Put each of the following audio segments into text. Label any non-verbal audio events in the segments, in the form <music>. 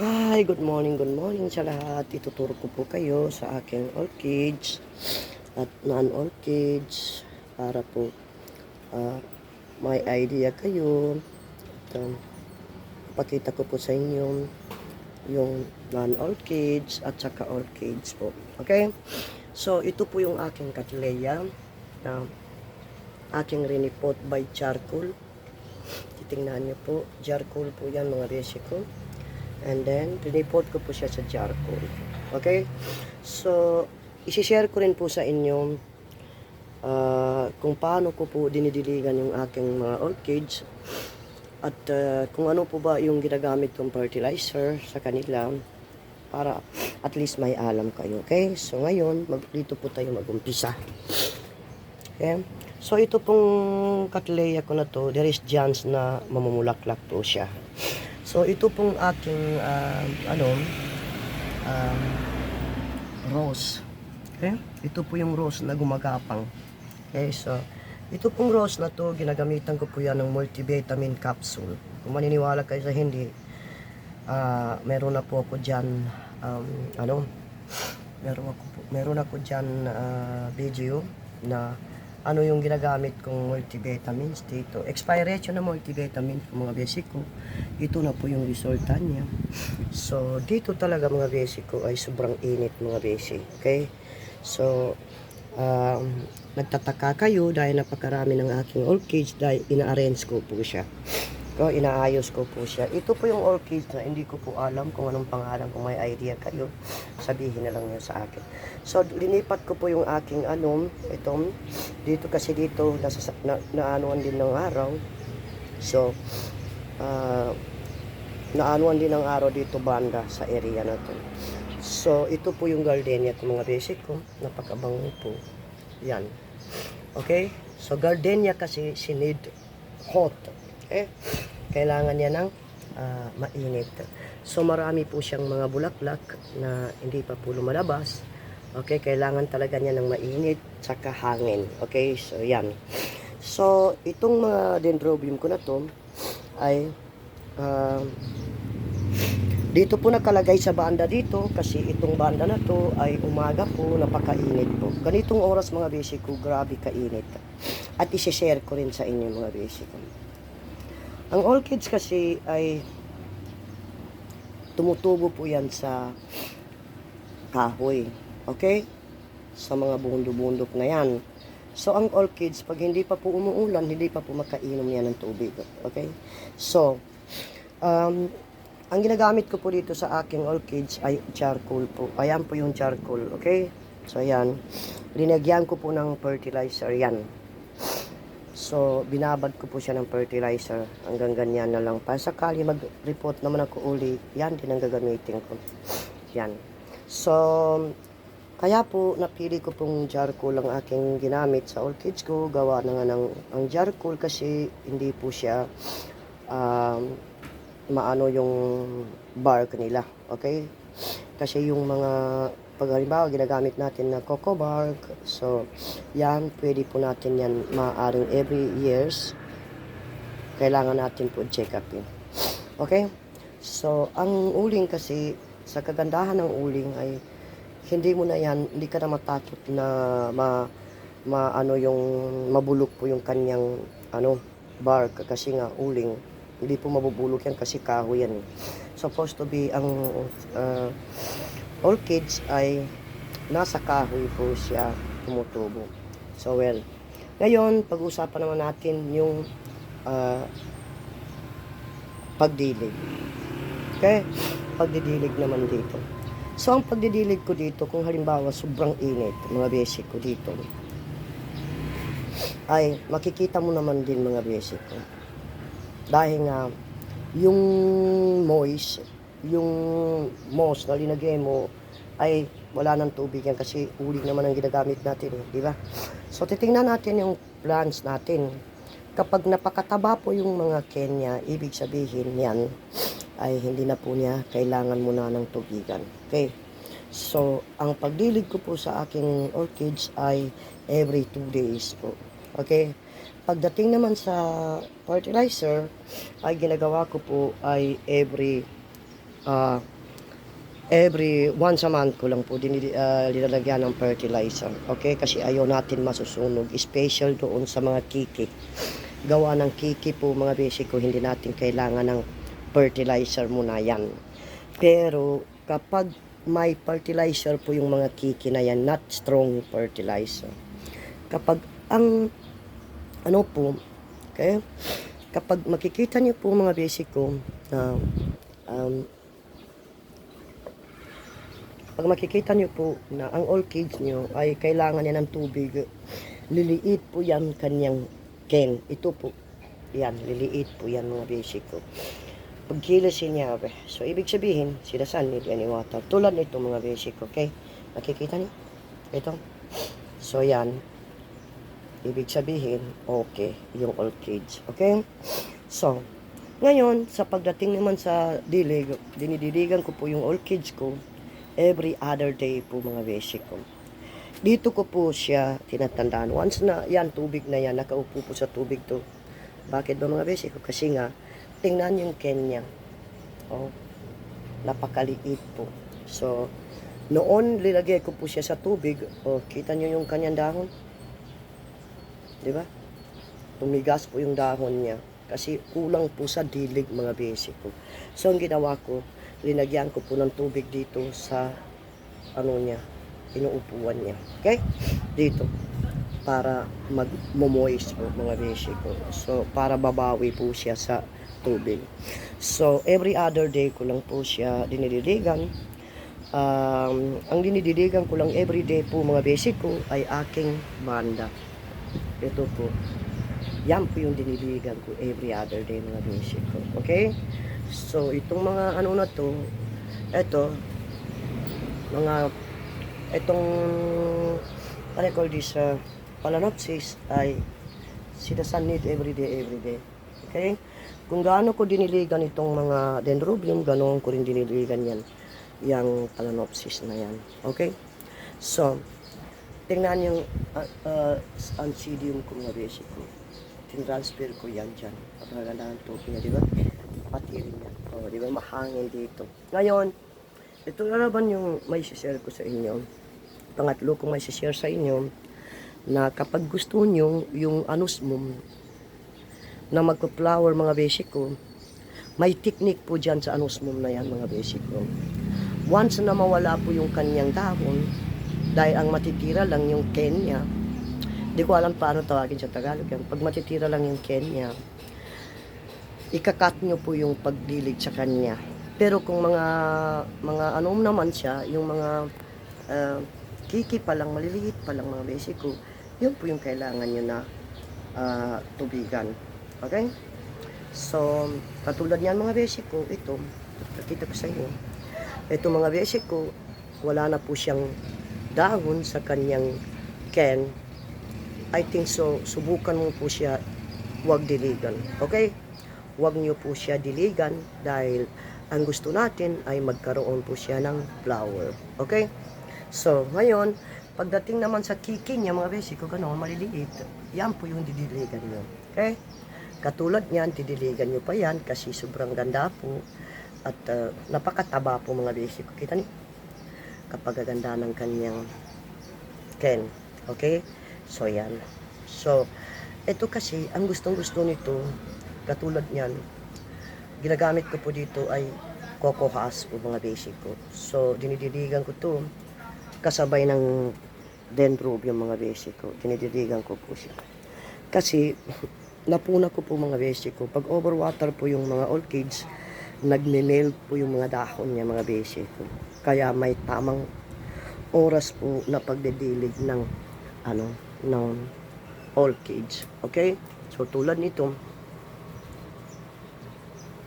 Hi, good morning, good morning sa lahat. Ituturo ko po kayo sa aking orchids at non-orchids para po ah, may idea kayo. At, um, pakita ko po sa inyo yung non-orchids at saka orchids po. Okay? So, ito po yung aking Cattleya na aking rinipot by charcoal. Titingnan niyo po. Charcoal po yan mga besi ko. And then, rinipot ko po siya sa charcoal. Okay? So, isishare ko rin po sa inyo ah, kung paano ko po dinidiligan yung aking mga orchids at ah, kung ano po ba yung ginagamit kong fertilizer sa kanila para at least may alam kayo. Okay? So, ngayon, mag, dito po tayo mag-umpisa. Okay? So, ito pong Cattleya ko na to, there is chance na mamumulaklak po siya. So, ito pong aking, um, ano, um, rose. Okay? Ito po yung rose na gumagapang. Okay, so, ito pong rose na to, ginagamitan ko po yan ng multivitamin capsule. Kung maniniwala kayo sa hindi, ah meron na po ako dyan, um, ano, meron ako, po, meron ako dyan ah, video na ano yung ginagamit kong multivitamins dito. Expiration na multivitamins mga basic ko. Ito na po yung resulta niya. So, dito talaga mga basic ko ay sobrang init mga basic. Okay? So, um, nagtataka kayo dahil napakarami ng aking orchids dahil ina-arrange ko po siya. So, inaayos ko po siya. Ito po yung orchids na hindi ko po alam kung anong pangalan. Kung may idea kayo, sabihin na lang niyo sa akin. So, linipat ko po yung aking ano, itong, dito kasi dito, nasa, na, naanuan din ng araw. So, ah, naanuan din ng araw dito banda sa area na to. So, ito po yung gardenia ko mga basic ko. Napakabango po. Yan. Okay? So, gardenia kasi need hot. Okay? Kailangan niya ng ah, mainit. So, marami po siyang mga bulaklak na hindi pa po lumalabas. Okay? Kailangan talaga niya ng mainit tsaka hangin. Okay? So, yan. So, itong mga dendrobium ko na to ay ah, dito po nakalagay sa banda dito kasi itong banda na to ay umaga po napakainit po. Ganitong oras mga basic ko, grabe kainit. At isi-share ko rin sa inyo mga basic ko. Ang orchids kasi ay tumutubo po yan sa kahoy. Okay? Sa mga bundok-bundok na yan. So, ang orchids, pag hindi pa po umuulan, hindi pa po makainom yan ng tubig. Okay? So, um, ang ginagamit ko po dito sa aking orchids ay charcoal po. Ayan po yung charcoal, okay? So, ayan. Linagyan ko po ng fertilizer yan. So, binabad ko po siya ng fertilizer. Hanggang ganyan na lang. Para sakali mag-report naman ako uli, yan din ang gagamitin ko. Yan. So, kaya po, napili ko pong charcoal ang aking ginamit sa orchids ko. Gawa na nga ng ang charcoal kasi hindi po siya um, maano yung bark nila. Okay? Kasi yung mga pag halimbawa ginagamit natin na cocoa bark, so yan, pwede po natin yan maaaring every years kailangan natin po check up yun. Okay? So, ang uling kasi, sa kagandahan ng uling ay hindi mo na yan, hindi ka na matakot na ma, ma ano yung mabulok po yung kanyang ano bark kasi nga uling hindi po mabubulok yan kasi kahoy yan eh. supposed to be ang uh, orchids ay nasa kahoy po siya tumutubo. So well ngayon pag-usapan naman natin yung uh, pagdilig. Okay? Pagdidilig naman dito. So ang pagdidilig ko dito kung halimbawa sobrang init mga basic ko dito ay makikita mo naman din mga basic ko. Dahil nga yung moist yung moss na linagay mo ay wala nang tubig yan kasi uling naman ang ginagamit natin, eh, di ba? So titingnan natin yung plants natin. Kapag napakataba po yung mga Kenya, ibig sabihin yan ay hindi na po niya kailangan muna ng tubigan. Okay? So, ang pagdilig ko po sa aking orchids ay every two days po. Okay? Pagdating naman sa fertilizer, ay ginagawa ko po ay every ah, every once a month ko lang po din nilalagyan ng fertilizer. Okay? Kasi ayaw natin masusunog. Special doon sa mga kiki. Gawa ng kiki po mga basic ko, hindi natin kailangan ng fertilizer muna yan. Pero kapag may fertilizer po yung mga kiki na yan, not strong fertilizer. Kapag ang ano po, okay? Kapag makikita niyo po mga basic ko na um, pag makikita niyo po na ang orchids niyo ay kailangan niya ng tubig, liliit po yan kanyang ken. Ito po, yan, liliit po yan mga basic ko. Pagkilisin niya, so ibig sabihin, sila sun need any water. Tulad nito mga basic, okay? Nakikita niyo? Ito. So yan, ibig sabihin, okay, yung orchids, okay? So, ngayon, sa pagdating naman sa dilig, dinidiligan ko po yung orchids ko every other day po mga basic ko. Dito ko po siya tinatandaan. Once na yan, tubig na yan, nakaupo po sa tubig to. Bakit ba mga basic ko? Kasi nga, tingnan yung Kenya. Oh, napakaliit po. So, noon lilagay ko po siya sa tubig. Oh, kita nyo yung kanyang dahon? Di ba? Tumigas po yung dahon niya. Kasi kulang po sa dilig mga basic ko. So, ang ginawa ko, linagyan ko po ng tubig dito sa ano niya, inuupuan niya. Okay? Dito. Para mag-moist po mga basic ko. So, para babawi po siya sa tubig. So, every other day ko lang po siya dinidiligan. Um, ang dinidiligan ko lang every day po mga basic ko ay aking banda. Ito po. Yan po yung diniligan ko every other day mga basic ko. Okay? So, itong mga ano na to, ito, mga, itong, ano call this, uh, Palanopsis ay sinasan need every day, every day. Okay? Kung gaano ko diniligan itong mga dendrobium, ganoon ko rin diniligan yan. Yang Palanopsis na yan. Okay? So, tingnan yung uh, uh, mga basic ko. Tinransfer ko yan dyan. Ang tubig niya, di ba? Rin yan. O, di ba? Mahangin dito. Ngayon, ito na naman yung may share ko sa inyo. Pangatlo kong may share sa inyo na kapag gusto nyo yung anosmum na magpa-flower mga basic ko, may technique po dyan sa anosmum na yan mga basic ko. Once na mawala po yung kanyang dahon, dahil ang matitira lang yung Kenya, di ko alam paano tawagin sa Tagalog yan. Pag matitira lang yung Kenya, ikakat nyo po yung pagdilig sa kanya. Pero kung mga mga ano naman siya, yung mga uh, kiki pa lang, maliliit pa lang mga basic ko, yun po yung kailangan nyo na uh, tubigan. Okay? So, katulad niyan mga basic ko, ito, nakita ko sa inyo, ito mga basic ko, wala na po siyang dahon sa kanyang ken. I think so, subukan mo po siya, huwag diligan. Okay? Huwag niyo po siya diligan dahil ang gusto natin ay magkaroon po siya ng flower. Okay? So, ngayon, pagdating naman sa kiki niya, mga basic, kung ano, maliliit, yan po yung didiligan niyo. Okay? Katulad niyan, didiligan niyo pa yan kasi sobrang ganda po at uh, napakataba po mga basic. Kita niyo? Kapag ganda ng kanyang ken. Okay? So, yan. So, ito kasi, ang gustong-gusto nito, katulad niyan, ginagamit ko po dito ay coco husk po mga basic ko. So, dinidiligan ko to kasabay ng dendrobium mga basic ko. Dinidiligan ko po siya. Kasi, <laughs> napuna ko po mga basic ko. Pag overwater po yung mga orchids, nagne-nail po yung mga dahon niya mga basic ko. Kaya may tamang oras po na pagdidilig ng ano, ng orchids. Okay? So, tulad nito,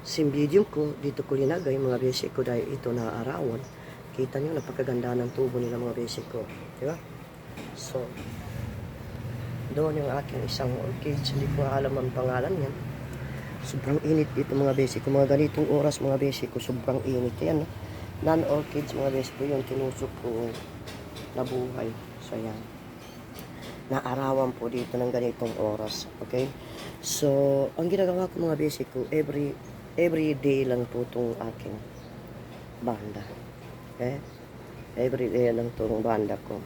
simbidium ko, dito ko linagay mga basic ko dahil ito na arawan. Kita nyo, napakaganda ng tubo nila mga basic ko. Di ba? So, doon yung aking isang orchids. Hindi ko alam ang pangalan yan. Sobrang init dito mga basic ko. Mga ganitong oras mga basic ko, sobrang init. Yan, no? Non-orchids mga basic ko yung tinusok ko na buhay. So, yan. Naarawan po dito ng ganitong oras. Okay? So, ang ginagawa ko mga basic ko, every every day lang po itong aking banda. Okay? Every day lang itong banda ko.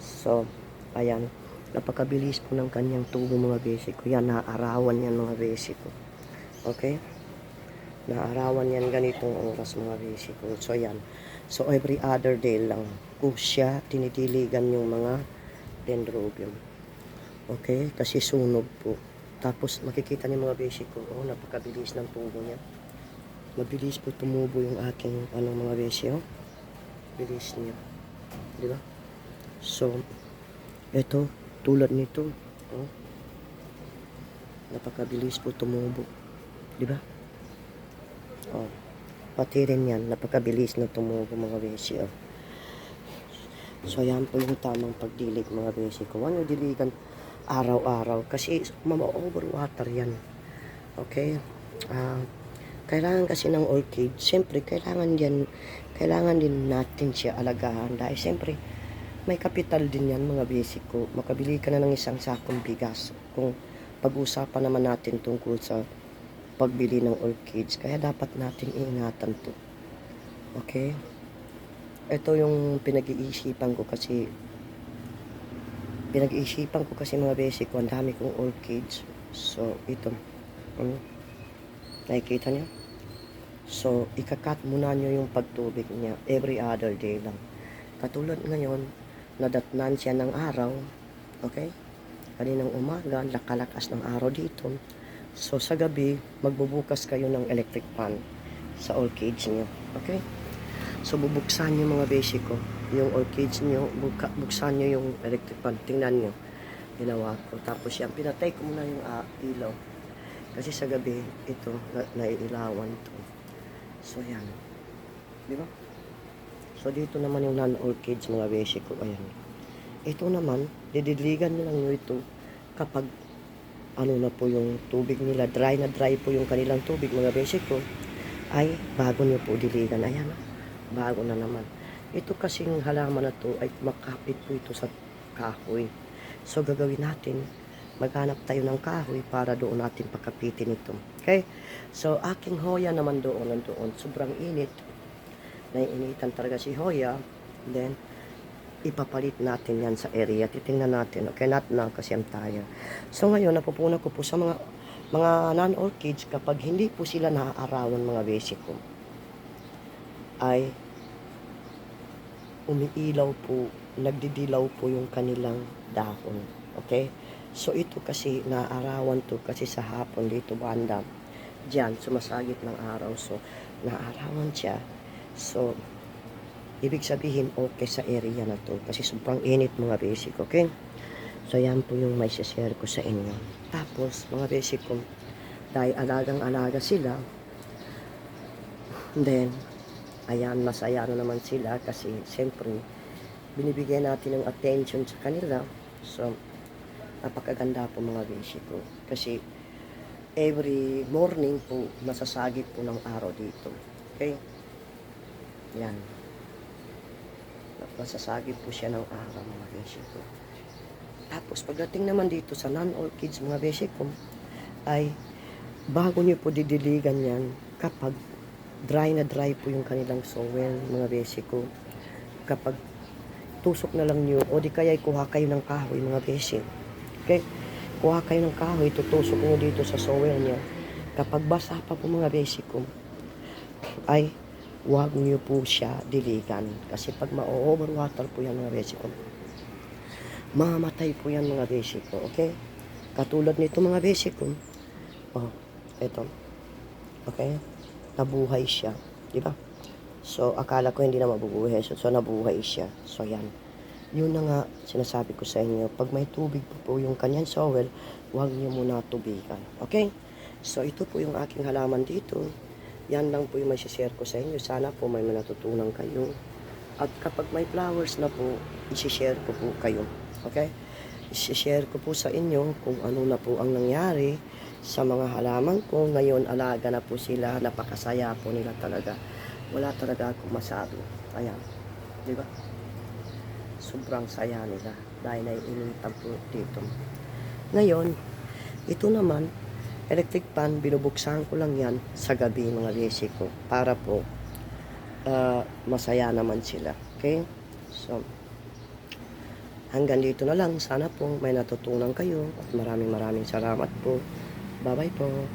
So, ayan. Napakabilis po ng kanyang tubo mga basic ko. Yan, naaarawan yan mga basic ko. Okay? Naarawan yan ganitong oras mga ko. So, yan. So, every other day lang ko siya tinitiligan yung mga dendrobium. Okay? Kasi sunog po. Tapos, makikita niyo mga basic ko. Oh, napakabilis ng tubo niya. Mabilis po tumubo yung aking anong mga basic. Oh. Bilis niya. Di ba? So, ito, tulad nito. Oh. Napakabilis po tumubo. Di ba? Oh. Pati rin yan, napakabilis na tumubo mga besi. Oh. So, yan po yung tamang pagdilig mga besi ko. Yung diligan araw-araw kasi mama-overwater yan. Okay? Ah, kailangan kasi ng orchid, siyempre, kailangan yan, kailangan din natin siya alagahan. Dahil siyempre, may kapital din yan mga basic. Makabili ka na ng isang sakong bigas. Kung pag-usapan naman natin tungkol sa pagbili ng orchids. Kaya dapat natin iingatan to. Okay? Ito yung pinag-iisipan ko kasi pinag-iisipan ko kasi mga basic ko. Ang dami kong orchids. So, ito. Ano? Nakikita niyo? So, ikakat muna nyo yung pagtubig niya every other day lang. Katulad ngayon, nadatnan siya ng araw. Okay? Kaninang umaga, nakalakas ng araw dito. So, sa gabi, magbubukas kayo ng electric fan sa orchids niyo. Okay? So, bubuksan niyo mga basic ko. Yung orchids niyo, buka, buksan niyo yung electric fan. Tingnan niyo. Ginawa ko. Tapos yan, pinatay ko muna yung ah, ilaw. Kasi sa gabi, ito, na, naiilawan to. So, yan. Di ba? So, dito naman yung non-orchids, mga basic ko. Ayan. Ito naman, didiligan nyo lang nyo ito kapag ano na po yung tubig nila, dry na dry po yung kanilang tubig, mga basic ko, ay bago nyo po diligan. Ayan, bago na naman. Ito kasing halaman na to ay makapit po ito sa kahoy. So, gagawin natin, maghanap tayo ng kahoy para doon natin pakapitin ito. Okay? So, aking hoya naman doon, nandoon. Sobrang init. Naiinitan talaga si hoya. Then, ipapalit natin yan sa area. Titingnan natin. Okay, not now kasi I'm tired. So, ngayon, napupuna ko po sa mga mga non-orchids kapag hindi po sila naaarawan mga basic ko ay umiilaw po, nagdidilaw po yung kanilang dahon. Okay? So, ito kasi naaarawan to kasi sa hapon dito banda. Diyan, sumasagit ng araw. So, naaarawan siya. So, ibig sabihin okay sa area na to kasi sobrang init mga basic. Okay? So, yan po yung may share ko sa inyo. Tapos, mga basic ko, dahil alagang-alaga sila, then, ayan, masaya na naman sila kasi, siyempre, binibigyan natin ng attention sa kanila. So, napakaganda po mga basic ko. Kasi, every morning po, masasagip po ng araw dito. Okay? Yan. Masasagip po siya ng araw mga basic ko. Tapos pagdating naman dito sa non-orchids mga basic ko, ay bago niyo po didiligan yan kapag dry na dry po yung kanilang soil mga basic ko. Kapag tusok na lang niyo o di kaya kuha kayo ng kahoy mga basic. Okay? Kuha kayo ng kahoy, tutusok niyo dito sa soil niya. Kapag basa pa po mga basic ko, ay huwag niyo po siya diligan. Kasi pag ma-overwater po yan mga basic ko, mamamatay po yan mga basic ko, okay? Katulad nito mga basic ko, oh, eto, okay? Nabuhay siya, di ba? So, akala ko hindi na mabubuhay, so, so nabuhay siya. So, yan. Yun na nga, sinasabi ko sa inyo, pag may tubig po po yung kanyang soil, huwag niyo muna tubigan, okay? So, ito po yung aking halaman dito. Yan lang po yung may share ko sa inyo. Sana po may natutunan kayo. At kapag may flowers na po, isi-share ko po kayo. Okay? I-share ko po sa inyo kung ano na po ang nangyari sa mga halaman ko. Ngayon, alaga na po sila. Napakasaya po nila talaga. Wala talaga akong masabi. Ayan. Di ba? Sobrang saya nila dahil naiinitan po dito. Ngayon, ito naman, electric fan, binubuksan ko lang yan sa gabi mga basic ko para po ah, masaya naman sila. Okay? So, hanggang dito na lang. Sana po may natutunan kayo at maraming maraming salamat po. Bye-bye po.